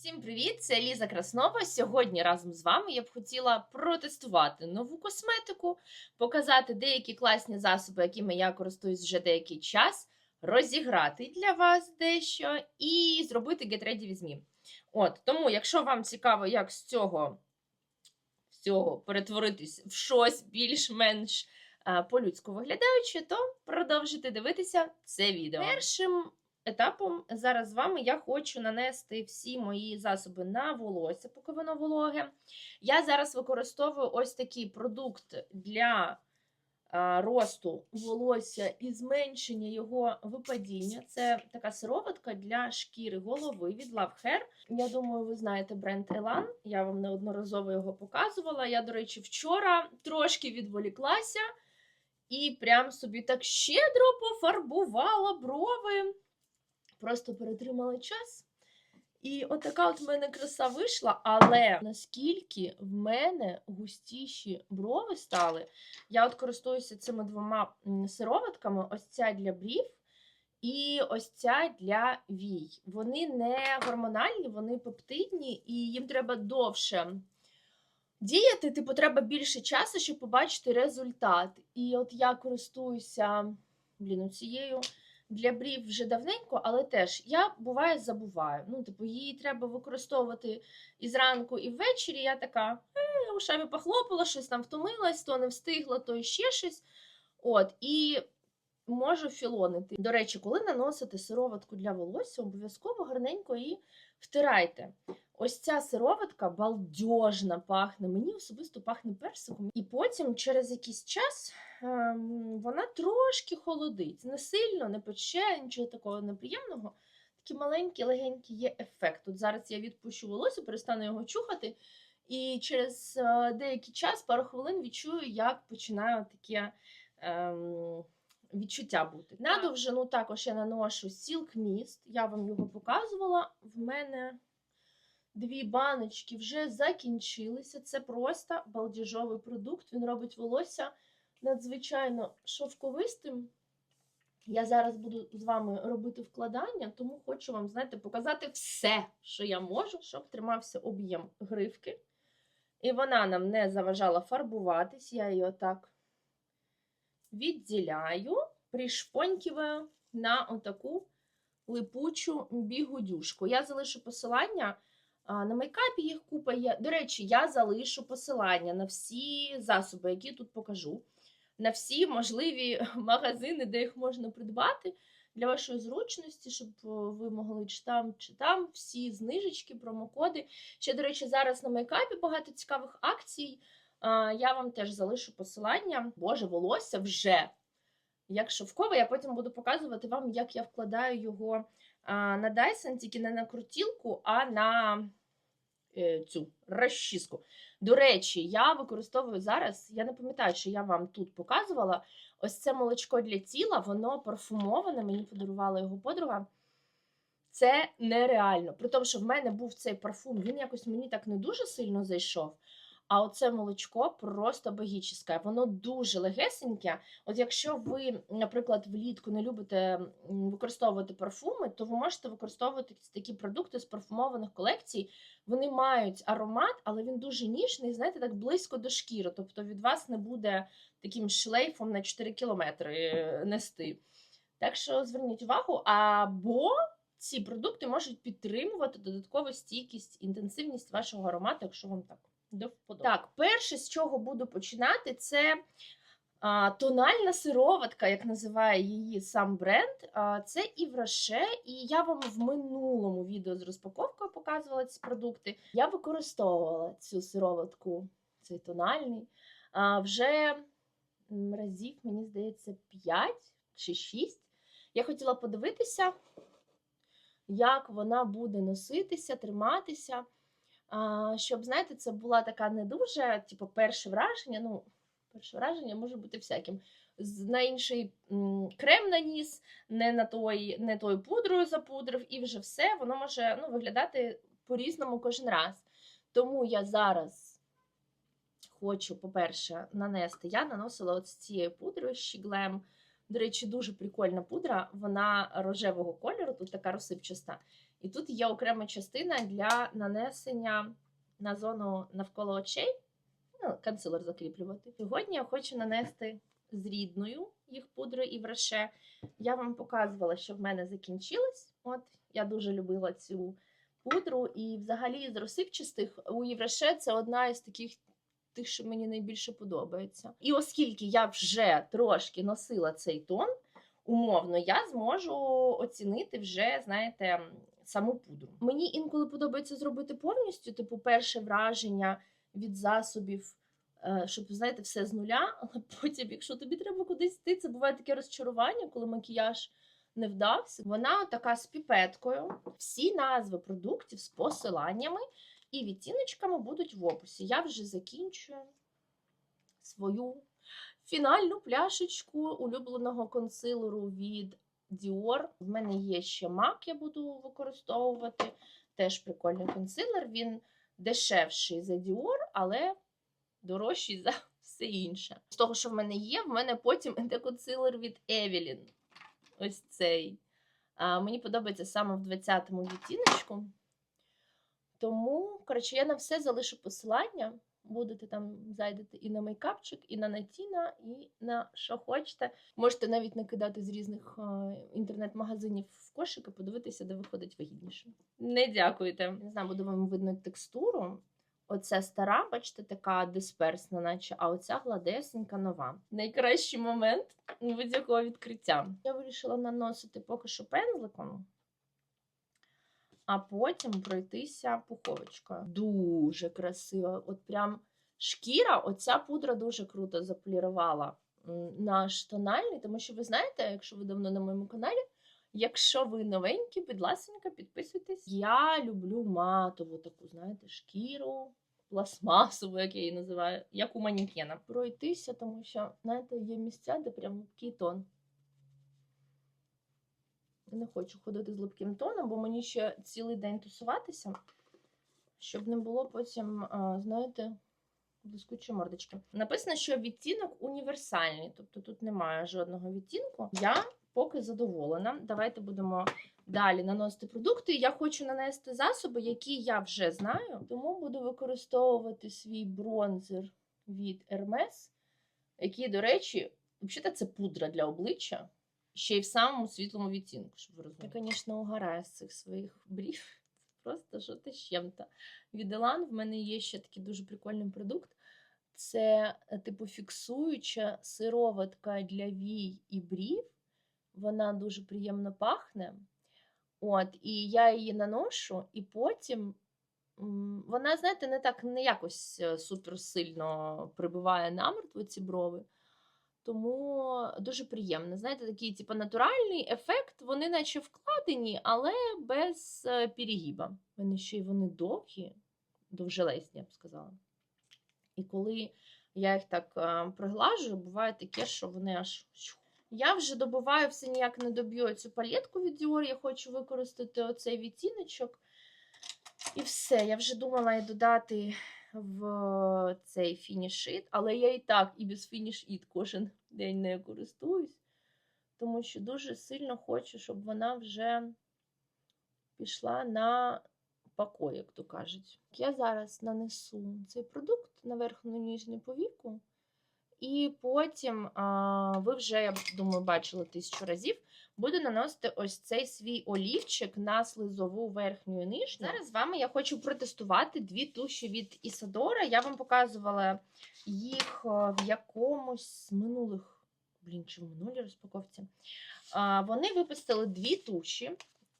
Всім привіт! Це Ліза Краснова. Сьогодні разом з вами я б хотіла протестувати нову косметику, показати деякі класні засоби, якими я користуюсь вже деякий час, розіграти для вас дещо і зробити Get Ready with Me. От, тому, якщо вам цікаво, як з цього всього перетворитись в щось більш-менш по-людську виглядаюче, то продовжуйте дивитися це відео. Першим етапом зараз з вами я хочу нанести всі мої засоби на волосся, поки воно вологе. Я зараз використовую ось такий продукт для росту волосся і зменшення його випадіння. Це така сироватка для шкіри голови від Love Hair. Я думаю, ви знаєте бренд Elan. Я вам неодноразово його показувала. Я, до речі, вчора трошки відволіклася і прям собі так щедро пофарбувала брови просто перетримала час. І отака от в мене краса вийшла, але наскільки в мене густіші брови стали, я от користуюся цими двома сироватками: ось ця для брів і ось ця для вій. Вони не гормональні, вони пептидні, і їм треба довше діяти, типу, треба більше часу, щоб побачити результат. І от я користуюся блін, цією для брів вже давненько, але теж я буває забуваю. Ну, типу, її треба використовувати і зранку, і ввечері. Я така е, ушами похлопала, щось там втомилась, то не встигла, то ще щось. От, і можу філонити. До речі, коли наносите сироватку для волосся, обов'язково гарненько її втирайте. Ось ця сироватка балдежна пахне. Мені особисто пахне персиком. І потім, через якийсь час, вона трошки холодить. Не сильно, не пече, нічого такого неприємного. Такий маленький, легенький є ефект. Тут зараз я відпущу волосся, перестану його чухати. І через е, деякий час, пару хвилин, відчую, як починаю таке ем, відчуття бути. На довжину також я наношу Silk Mist, я вам його показувала. В мене дві баночки вже закінчилися. Це просто балдіжовий продукт. Він робить волосся надзвичайно шовковистим. Я зараз буду з вами робити вкладання, тому хочу вам, знаєте, показати все, що я можу, щоб тримався об'єм гривки. І вона нам не заважала фарбуватись. Я її отак відділяю, пришпонькиваю на отаку липучу бігудюшку. Я залишу посилання. На мейкапі їх купа є. До речі, я залишу посилання на всі засоби, які тут покажу, на всі можливі магазини, де їх можна придбати для вашої зручності, щоб ви могли чи там, чи там всі знижечки, промокоди. Ще, до речі, зараз на мейкапі багато цікавих акцій. Я вам теж залишу посилання. Боже, волосся вже як шовкове. Я потім буду показувати вам, як я вкладаю його на Dyson, тільки не на крутілку, а на е, цю розчіску. До речі, я використовую зараз, я не пам'ятаю, що я вам тут показувала. Ось це молочко для тіла, воно парфумоване, мені подарувала його подруга. Це нереально. При тому, що в мене був цей парфум, він якось мені так не дуже сильно зайшов. А оце молочко просто богічне. Воно дуже легесеньке. От якщо ви, наприклад, влітку не любите використовувати парфуми, то ви можете використовувати такі продукти з парфумованих колекцій. Вони мають аромат, але він дуже ніжний, знаєте, так близько до шкіри. Тобто від вас не буде таким шлейфом на 4 кілометри е, нести. Так що зверніть увагу, або ці продукти можуть підтримувати додаткову стійкість, інтенсивність вашого аромату, якщо вам так. До вподоби. Так, перше, з чого буду починати, це а, тональна сироватка, як називає її сам бренд. А, Це Івраше, і я вам в минулому відео з розпаковкою показувала ці продукти. Я використовувала цю сироватку, цей тональний. А, Вже разів, мені здається, 5 чи 6. Я хотіла подивитися, як вона буде носитися, триматися. Щоб, знаєте, це була така не дуже, типу, перше враження. Ну, перше враження може бути всяким. На інший крем наніс, не на той, не тою пудрою запудрив, і вже все, воно може ну, виглядати по-різному кожен раз. Тому я зараз хочу, по-перше, нанести. Я наносила от з цією пудрою Щіглем. До речі, дуже прикольна пудра, вона рожевого кольору, тут така розсипчаста. І тут є окрема частина для нанесення на зону навколо очей. Ну, консилер закріплювати. Сьогодні я хочу нанести з рідною їх пудрою і вреше. Я вам показувала, що в мене закінчилось. От я дуже любила цю пудру. І взагалі з розсипчастих у Євреше це одна із таких тих, що мені найбільше подобається. І оскільки я вже трошки носила цей тон, умовно, я зможу оцінити вже, знаєте, саму пудру. Мені інколи подобається зробити повністю, типу, перше враження від засобів. е, Щоб знаєте, все з нуля, але потім, якщо тобі треба кудись йти, це буває таке розчарування, коли макіяж не вдався. Вона така з піпеткою. Всі назви продуктів з посиланнями і відтіночками будуть в описі. Я вже закінчую свою фінальну пляшечку улюбленого консилеру від Dior. В мене є ще MAC, я буду використовувати. Теж прикольний консилер. Він дешевший за Dior, але дорожчий за все інше. З того, що в мене є, в мене потім іде консилер від Evelyn. Ось цей. А, мені подобається саме в 20-му відтіночку. Тому, коротше, я на все залишу посилання. Будете там зайдете і на мейкапчик, і на Натіна, і на що хочете. Можете навіть накидати з різних е, інтернет-магазинів в кошик і подивитися, де виходить вигідніше. Не дякуйте. Не знаю, буде вам видно текстуру. Оця стара, бачите, така дисперсна, наче, а оця гладесенька нова. Найкращий момент будь-якого відкриття. Я вирішила наносити поки що пензликом, а потім пройтися пуховочкою. Дуже красиво. От прям шкіра, оця пудра дуже круто заполірувала наш тональний, тому що ви знаєте, якщо ви давно на моєму каналі. Якщо ви новенькі, будь ласенька, підписуйтесь. Я люблю матову таку, знаєте, шкіру, пластмасову, як я її називаю, як у манікена. Пройтися, тому що, знаєте, є місця, де прям такий тон. Не хочу ходити з липким тоном, бо мені ще цілий день тусуватися, щоб не було потім, знаєте, блискучої мордочки. Написано, що відтінок універсальний, тобто тут немає жодного відтінку. Я поки задоволена. Давайте будемо далі наносити продукти. Я хочу нанести засоби, які я вже знаю, тому буду використовувати свій бронзер від Hermes, який, до речі, взагалі це пудра для обличчя. Ще й в самому світлому відтінку, щоб ви розуміли. Я, звісно, угораю з цих своїх брів. Просто що ти з чим-то. Від Elan в мене є ще такий дуже прикольний продукт. Це, е, типу, фіксуюча сироватка для вій і брів. Вона дуже приємно пахне. От, і я її наношу, і потім вона, знаєте, не так не якось е, суперсильно прибиває намертво ці брови. Тому дуже приємно. Знаєте, такий, типу, натуральний ефект, вони наче вкладені, але без е, перегіба. Мене ще й вони довгі, довжелезні, я б сказала. І коли я їх так е, приглажую, буває таке, що вони аж. Я вже добуваю все ніяк не доб'ю цю палетку від Dior. Я хочу використати оцей відтіночок. І все. Я вже думала додати в цей фінішит, але я і так, і без фінішіт кожен день не користуюсь, тому що дуже сильно хочу, щоб вона вже пішла на покой, як то кажуть. Я зараз нанесу цей продукт на верхню ніжню повіку. І потім, а, ви вже, я думаю, бачили тисячу разів, буду наносити ось цей свій олівчик на слизову верхню і нижню. Зараз з вами я хочу протестувати дві туші від Ісадора. Я вам показувала їх в якомусь з минулих, блін, чи в минулій розпаковці. Вони випустили дві туші,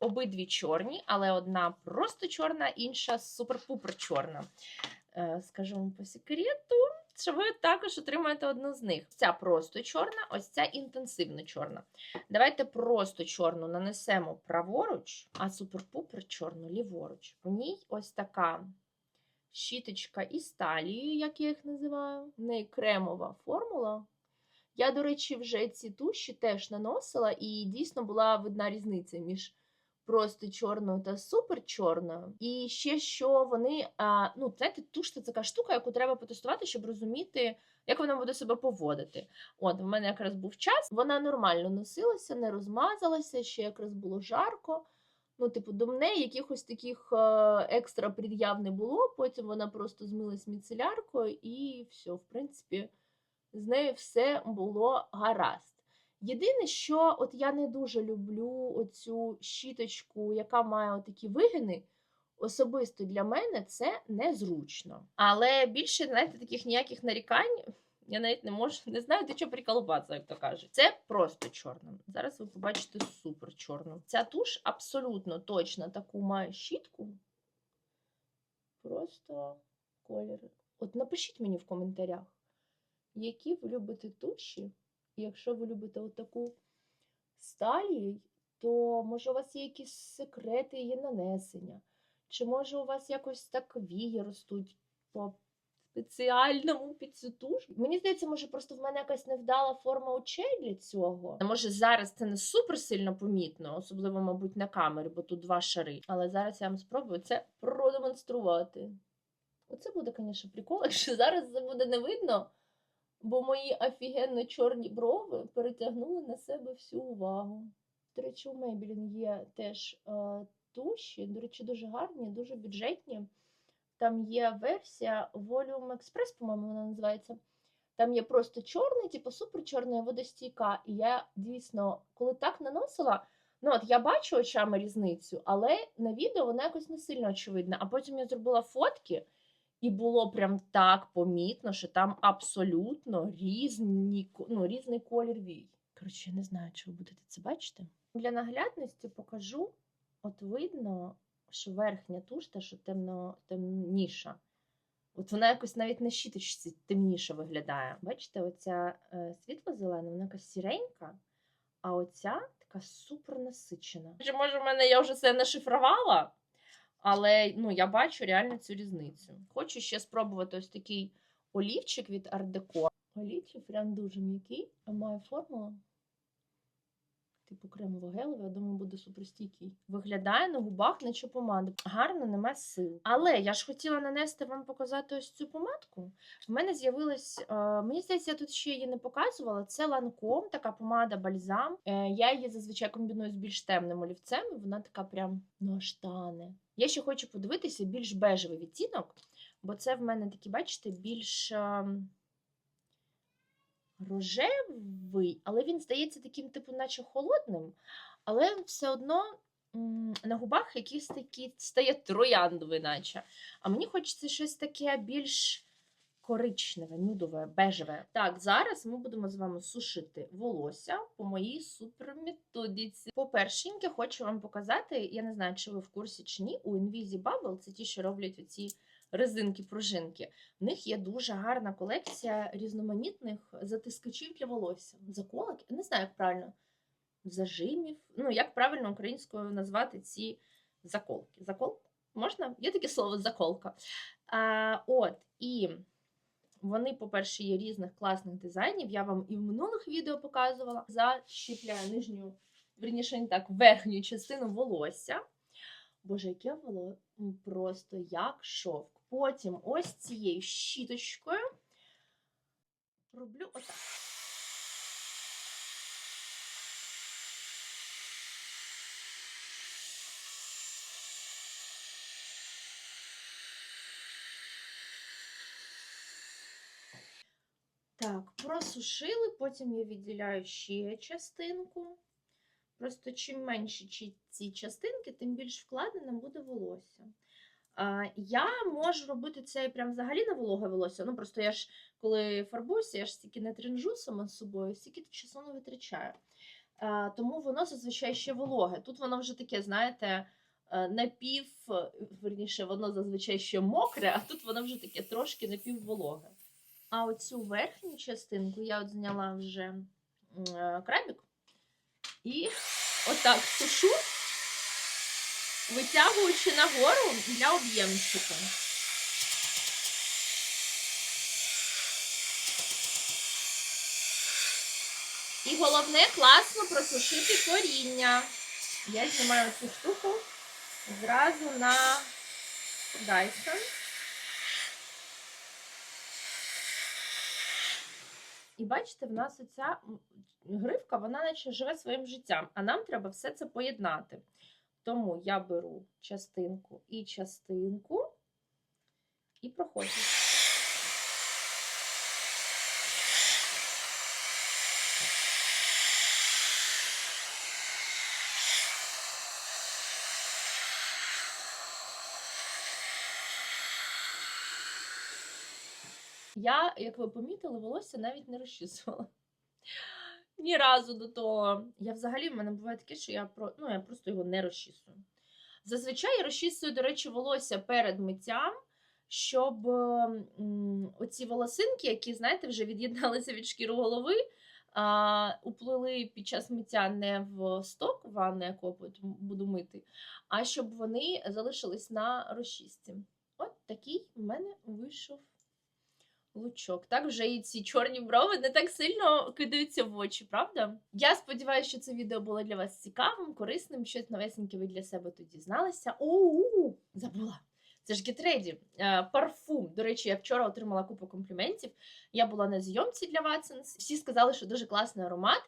обидві чорні, але одна просто чорна, інша супер-пупер чорна. Е, Скажу вам по секрету що ви також отримаєте одну з них. Ця просто чорна, ось ця інтенсивно чорна. Давайте просто чорну нанесемо праворуч, а супер-пупер чорну ліворуч. У ній ось така щіточка із талією, як я їх називаю. В неї кремова формула. Я, до речі, вже ці туші теж наносила, і дійсно була видна різниця між просто чорною та супер чорною. І ще що вони, а, ну, знаєте, туш це така штука, яку треба потестувати, щоб розуміти, як вона буде себе поводити. От, в мене якраз був час, вона нормально носилася, не розмазалася, ще якраз було жарко. Ну, типу, до мене якихось таких е, екстра пред'яв не було. Потім вона просто змилась міцеляркою, і все, в принципі, з нею все було гаразд. Єдине, що от я не дуже люблю оцю щіточку, яка має такі вигини. Особисто для мене це незручно. Але більше, знаєте, таких ніяких нарікань я навіть не можу, не знаю, до чого приколупатися, як то кажуть. Це просто чорно. Зараз ви побачите супер чорну. Ця туш абсолютно точно таку має щітку. Просто колір. От напишіть мені в коментарях, які ви любите туші. Якщо ви любите отаку сталій, то може у вас є якісь секрети її нанесення. Чи може у вас якось так вії ростуть по спеціальному під цю туш? Мені здається, може просто в мене якась невдала форма очей для цього. Може зараз це не супер сильно помітно, особливо, мабуть, на камері, бо тут два шари. Але зараз я вам спробую це продемонструвати. Оце буде, звісно, прикол, якщо зараз це буде не видно, бо мої офігенно чорні брови перетягнули на себе всю увагу. До речі, у Maybelline є теж е, туші, до речі, дуже гарні, дуже бюджетні. Там є версія Volume Express, по-моєму, вона називається. Там є просто чорний, типу супер чорна водостійка. І я дійсно, коли так наносила, ну от я бачу очами різницю, але на відео вона якось не сильно очевидна. А потім я зробила фотки, і було прям так помітно, що там абсолютно різні, ну, різний колір вій. Коротше, я не знаю, чи ви будете це бачити. Для наглядності покажу. От видно, що верхня туш, та що темно, темніша. От вона якось навіть на щіточці темніше виглядає. Бачите, оця е, світло-зелена, вона якась сіренька, а оця така супер насичена. Чи може в мене я вже все нашифрувала, але ну, я бачу реально цю різницю. Хочу ще спробувати ось такий олівчик від Ардеко. Олівчик прям дуже м'який, а має форму типу кремово-гелевий, я думаю, буде суперстійкий. Виглядає на губах, наче помада. Гарно, нема сил. Але я ж хотіла нанести вам показати ось цю помадку. В мене з'явилась, е, мені здається, я тут ще її не показувала. Це ланком, така помада бальзам. Е, я її зазвичай комбіную з більш темним олівцем, і вона така прям ну. Я ще хочу подивитися більш бежевий відтінок, бо це в мене такі, бачите, більш. ем, рожевий, але він здається таким, типу, наче холодним, але все одно на губах якийсь такий стає трояндовий, наче. А мені хочеться щось таке більш коричневе, нюдове, бежеве. Так, зараз ми будемо з вами сушити волосся по моїй суперметодиці. По-перше, хочу вам показати, я не знаю, чи ви в курсі чи ні, у Invisi Bubble, це ті, що роблять оці резинки-пружинки. В них є дуже гарна колекція різноманітних затискачів для волосся. Заколок, я не знаю, як правильно, зажимів. Ну, як правильно українською назвати ці заколки. Заколка? Можна? Є таке слово заколка. А, от, і вони, по-перше, є різних класних дизайнів. Я вам і в минулих відео показувала. Защіпляю нижню, верніше, так, верхню частину волосся. Боже, яке воло просто як шовк. Потім ось цією щіточкою роблю отак. Так, просушили, потім я відділяю ще частинку. Просто чим менші ці частинки, тим більш вкладеним буде волосся. Я можу робити це прям взагалі на вологе волосся. Ну просто я ж коли фарбуюся, я ж стільки не тренжу сама з собою, стільки часу не витрачаю. Тому воно зазвичай ще вологе. Тут воно вже таке, знаєте, е, напів, верніше, воно зазвичай ще мокре, а тут воно вже таке трошки напіввологе. А оцю верхню частинку я от зняла вже е, крабік. І отак сушу, витягуючи нагору для об'ємчика. І головне класно просушити коріння. Я знімаю цю штуку зразу на Dyson. І бачите, в нас оця гривка, вона наче живе своїм життям, а нам треба все це поєднати. Тому я беру частинку і частинку і проходжу. Я, як ви помітили, волосся навіть не розчісувала. Ні разу до того. Я взагалі в мене буває таке, що я про ну я просто його не розчісую. Зазвичай я розчісую, до речі, волосся перед миттям, щоб м, оці волосинки, які, знаєте, вже від'єдналися від шкіри голови, а, уплили під час миття не в сток ванни, яку буду мити, а щоб вони залишились на розчісці. От такий в мене вийшов лучок. Так вже і ці чорні брови не так сильно кидаються в очі, правда? Я сподіваюся, що це відео було для вас цікавим, корисним, щось новесеньке ви для себе тут дізналися. Оу, забула. Це ж гітреді е, парфум. До речі, я вчора отримала купу компліментів. Я була на зйомці для Ватсенс. Всі сказали, що дуже класний аромат.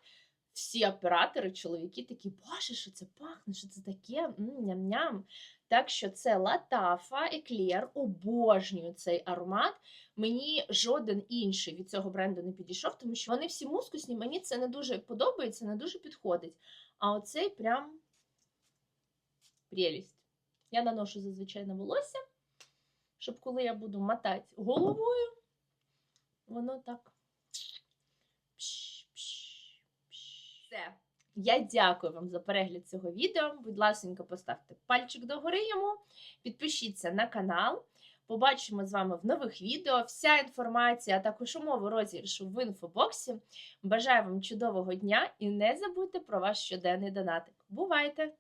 Всі оператори, чоловіки такі, боже, що це пахне, що це таке? Ням-ням. Так що це Латафа Еклер, обожнюю цей аромат. Мені жоден інший від цього бренду не підійшов, тому що вони всі мускусні, мені це не дуже подобається, не дуже підходить. А оцей прям прелість. Я наношу зазвичай на волосся, щоб коли я буду мотати головою, воно так. Все. Я дякую вам за перегляд цього відео. Будь ласка, поставте пальчик догори йому, підпишіться на канал. Побачимо з вами в нових відео. Вся інформація, а також умови розіграшу в інфобоксі. Бажаю вам чудового дня і не забудьте про ваш щоденний донатик. Бувайте!